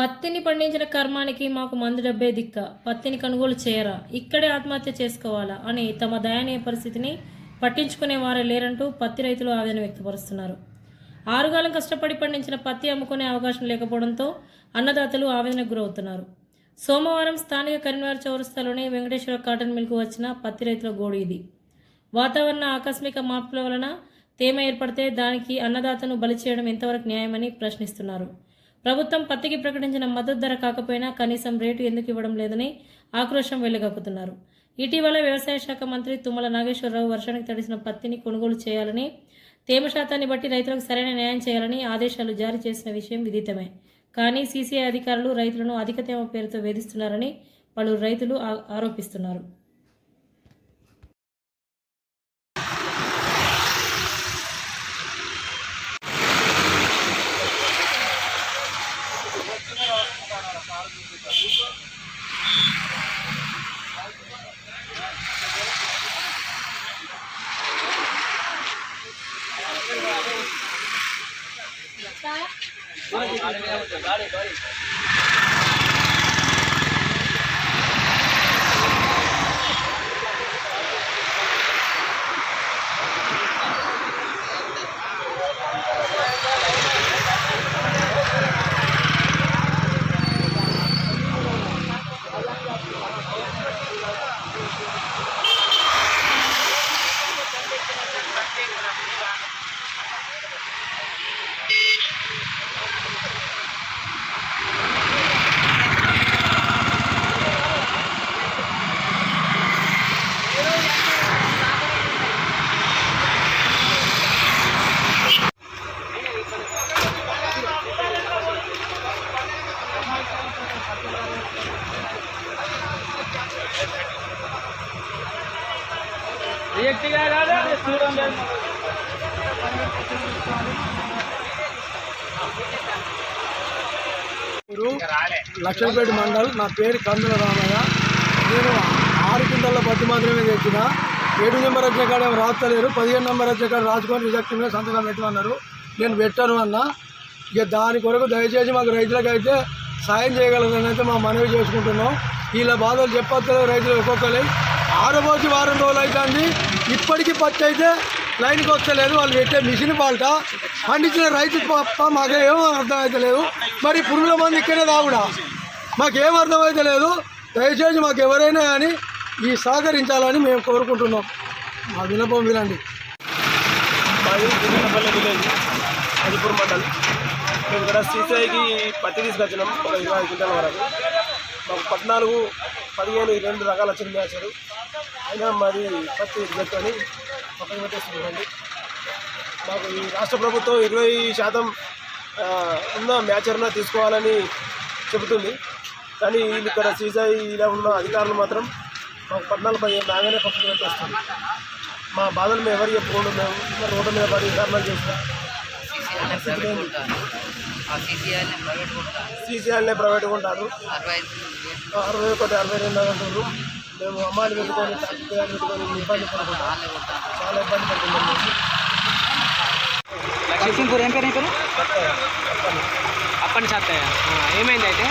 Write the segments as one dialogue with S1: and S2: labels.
S1: పత్తిని పండించిన కర్మానికి మాకు మందు డబ్బే దిక్క పత్తిని కొనుగోలు చేయరా ఇక్కడే ఆత్మహత్య చేసుకోవాలా అని తమ దయనీయ పరిస్థితిని పట్టించుకునే వారే లేరంటూ పత్తి రైతులు ఆవేదన వ్యక్తపరుస్తున్నారు. ఆరుగాలం కష్టపడి పండించిన పత్తి అమ్ముకునే అవకాశం లేకపోవడంతో అన్నదాతలు ఆవేదనకు గురవుతున్నారు. సోమవారం స్థానిక కరీంనగర్ చౌరస్తాలోని వెంకటేశ్వర కాటన్ మిల్కు వచ్చిన పత్తి రైతుల గోడు ఇది. వాతావరణ ఆకస్మిక మార్పుల వలన తేమ ఏర్పడితే దానికి అన్నదాతను బలి చేయడం ఎంతవరకు న్యాయమని ప్రశ్నిస్తున్నారు. ప్రభుత్వం పత్తికి ప్రకటించిన మద్దతు ధర కాకపోయినా కనీసం రేటు ఎందుకు ఇవ్వడం లేదని ఆక్రోశం వెళ్ళగక్కుతున్నారు ఇటీవల వ్యవసాయ శాఖ మంత్రి తుమ్మల నాగేశ్వరరావు వర్షానికి తడిసిన పత్తిని కొనుగోలు చేయాలని తేమ శాతాన్ని బట్టి రైతులకు సరైన న్యాయం చేయాలని ఆదేశాలు జారీ చేసిన విషయం విదితమే. కానీ సీసీఐ అధికారులు రైతులను అధిక తేమ పేరుతో వేధిస్తున్నారని పలువురు రైతులు ఆరోపిస్తున్నారు.
S2: ગાડી ગાડી. ఆ- లక్ష్మీపేట మండల్. నా పేరు కందుల రామయ్య. నేను ఆరు కింటాల పత్తి మాత్రమే తెచ్చిన. ఏడు నెంబర్ వచ్చే కాడ ఏమో రాస్తలేరు. పదిహేను నెంబర్ వచ్చే కాడ రాసుకొని రిజెక్ట్ మీద సంతకం పెట్టమన్నారు. నేను పెట్టను అన్న. ఇక దాని కొరకు దయచేసి మాకు రైతులకు అయితే సాయం చేయగలరని అయితే మా మనవి చేసుకుంటున్నాం. వీళ్ళ బాధలు చెప్పలేదు రైతులు ఒక్కొక్కరు. రోజు వారం రోజులు అవుతుంది ఇప్పటికీ పత్తి అయితే లైన్కి వస్తలేదు. వాళ్ళు పెట్టే మిషన్ పాల్ట. పండించిన రైతు తప్ప మాకేం అర్థం మరి పురుగుల మంది ఇక్కడే తాగుడా? మాకేం అర్థమవుతలేదు దయచేసి మాకు ఎవరైనా కానీ ఈ సహకరించాలని మేము కోరుకుంటున్నాం. మా వినపం వినండి.
S3: మాది మేము ఇక్కడ సీసీఐకి పత్తి తీసుకొచ్చినాం. ఒక ఇరవై ఐదు క్వింటాల వరకు. మాకు పద్నాలుగు పదిహేను ఈ రెండు రకాల చిన్న మ్యాచరు అయినా మాది పత్తి పెట్టుకొని అని పక్కన పెట్టేస్తున్నాండి మాకు ఈ రాష్ట్ర ప్రభుత్వం ఇరవై శాతం ఉన్న మ్యాచర్న తీసుకోవాలని చెబుతుంది. కానీ వీళ్ళు ఇక్కడ సీసీఐ ఇలా ఉన్న అధికారులు మాత్రం మాకు పద్నాలుగు పదిహేను బాగానే పక్కన పెట్టేస్తుంది మా బాధలు మేము ఎవరు చెప్పుకోండి మేము రోడ్డు మీద పడి ధర్నాలు చేస్తాం
S4: సీసీఆర్ని ప్రైవేట్
S3: ఉంటారు
S4: అరవై
S3: ఒకటి అరవై రెండు అంటారు మేము అమ్మాయిలు పెట్టుకొని పెట్టుకొని ఇబ్బంది పడుకుంటాం చాలా ఇబ్బంది పడుతున్నాం
S5: లక్ష్మీపూర్ ఏం పేరు పేరు? అప్పటి చేస్తాయా ఏమైంది అయితే?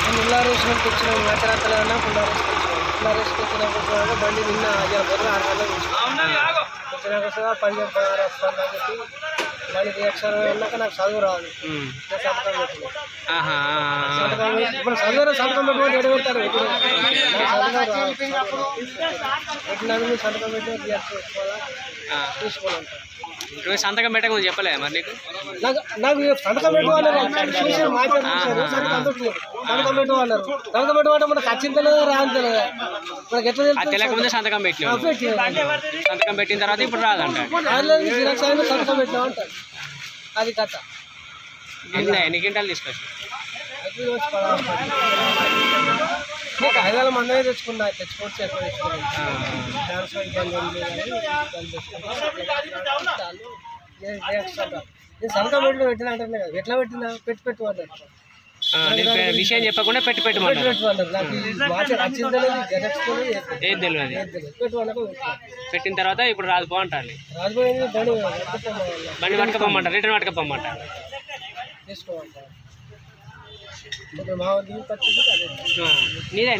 S2: మేము ఉల్లారేసినట్టు వచ్చినాం. మెత్తరాత్తలన్నా పుల్లారేసుకు వచ్చినాం. పుల్లారేసుకు వచ్చినప్పుడు బండి నిన్న ఆరు గంటలకు వచ్చినాక సార్ పని చెప్పారు వస్తాను కాబట్టి దానికి అక్షరం వెళ్ళాక నాకు చదువు రాదు సంతకం పెట్టిన సంతకం ఇప్పుడు చదివారు సంతకం పెట్టుకొని ఎడ పెడతారు? ఇప్పుడు సంతకం రాదు. పెట్టినాక మీరు సంతకం పెట్టి తీసుకోవాలా?
S5: ఆ.
S2: తీసుకోవాలంటారు.
S5: నువ్వు సంతకం పెట్టకముందు చెప్పలే మరి నీకు?
S2: నాకు సంతకం
S5: తెలియకముందే సంతకం
S2: తెలుస్తుంది?
S5: సంతకం పెట్టిన తర్వాత ఇప్పుడు రాదంట
S2: సంతకం పెట్టినా అది కథ.
S5: ఎన్ని క్వింటాలు తీసుకొచ్చి
S2: ఎట్లా ఐదు వేల మంది తెచ్చుకున్నా తెచ్చుకోవచ్చు ఎక్కువ తెచ్చుకున్నాను ఇబ్బంది ఉంది నేను next పెట్టి పెట్టిన కదా ఎట్లా పెట్టినా పెట్టి పెట్టు
S5: విషయం చెప్పకుండా పెట్టి
S2: పెట్టు ఏది
S5: తెలియదు పెట్టిన తర్వాత ఇప్పుడు రాదు
S2: బాగుంటారు బండి
S5: పట్టుకపోమంటారు రిటర్న్ పట్టుకపోమంటారు
S2: తీసుకోమంటారు
S6: ఇప్పుడు మా దిగు ఖర్చు అదే
S2: ఆ, నీదే